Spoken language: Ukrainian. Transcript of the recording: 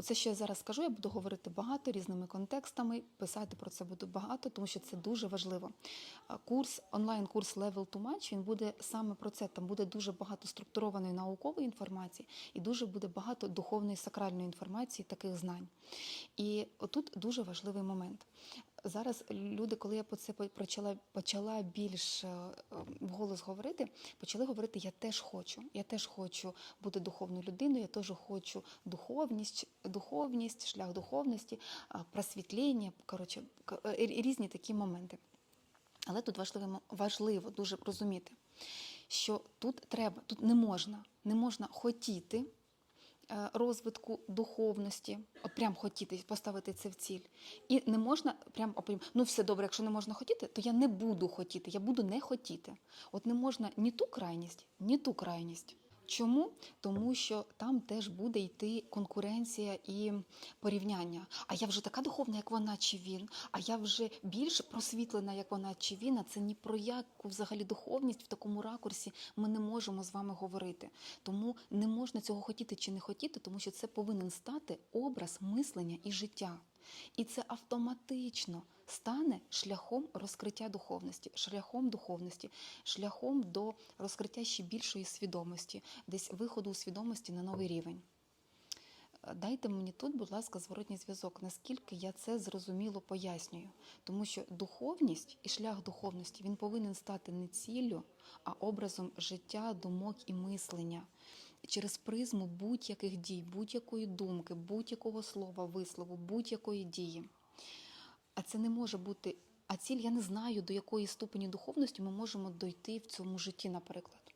Оце, що я зараз скажу, я буду говорити багато різними контекстами, писати про це буду багато, тому що це дуже важливо. Курс, онлайн-курс Level to Match, він буде саме про це. Там буде дуже багато структурованої наукової інформації і дуже буде багато духовної сакральної інформації, таких знань. І отут дуже важливий момент. Зараз люди, коли я по це почала, почала більш е, вголос говорити, почали говорити: я теж хочу. Я теж хочу бути духовною людиною, я теж хочу духовність, духовність, шлях духовності, а, просвітлення, коротше, е, різні такі моменти. Але тут важливо, важливо дуже розуміти, що тут треба, тут не можна, не можна хотіти е, розвитку духовності, от прям хотіти поставити це в ціль. І не можна прям а ну все добре, якщо не можна хотіти, то я не буду хотіти, я буду не хотіти. От не можна ні ту крайність, ні ту крайність. Чому? Тому що там теж буде йти конкуренція і порівняння. А я вже така духовна, як вона чи він, а я вже більш просвітлена, як вона чи він. А це ні про яку взагалі духовність в такому ракурсі ми не можемо з вами говорити. Тому не можна цього хотіти чи не хотіти, тому що це повинен стати образ мислення і життя. І це автоматично стане шляхом розкриття духовності, шляхом духовності, шляхом до розкриття ще більшої свідомості, десь виходу у свідомості на новий рівень. Е, Дайте мені тут, будь ласка, зворотній зв'язок, наскільки я це зрозуміло пояснюю. Тому що духовність і шлях духовності він повинен стати не ціллю, а образом життя, думок і мислення через призму будь-яких дій, будь-якої думки, будь-якого слова, вислову, будь-якої дії. А це не може бути. А ціль я не знаю, до якої ступені духовності ми можемо дойти в цьому житті, наприклад.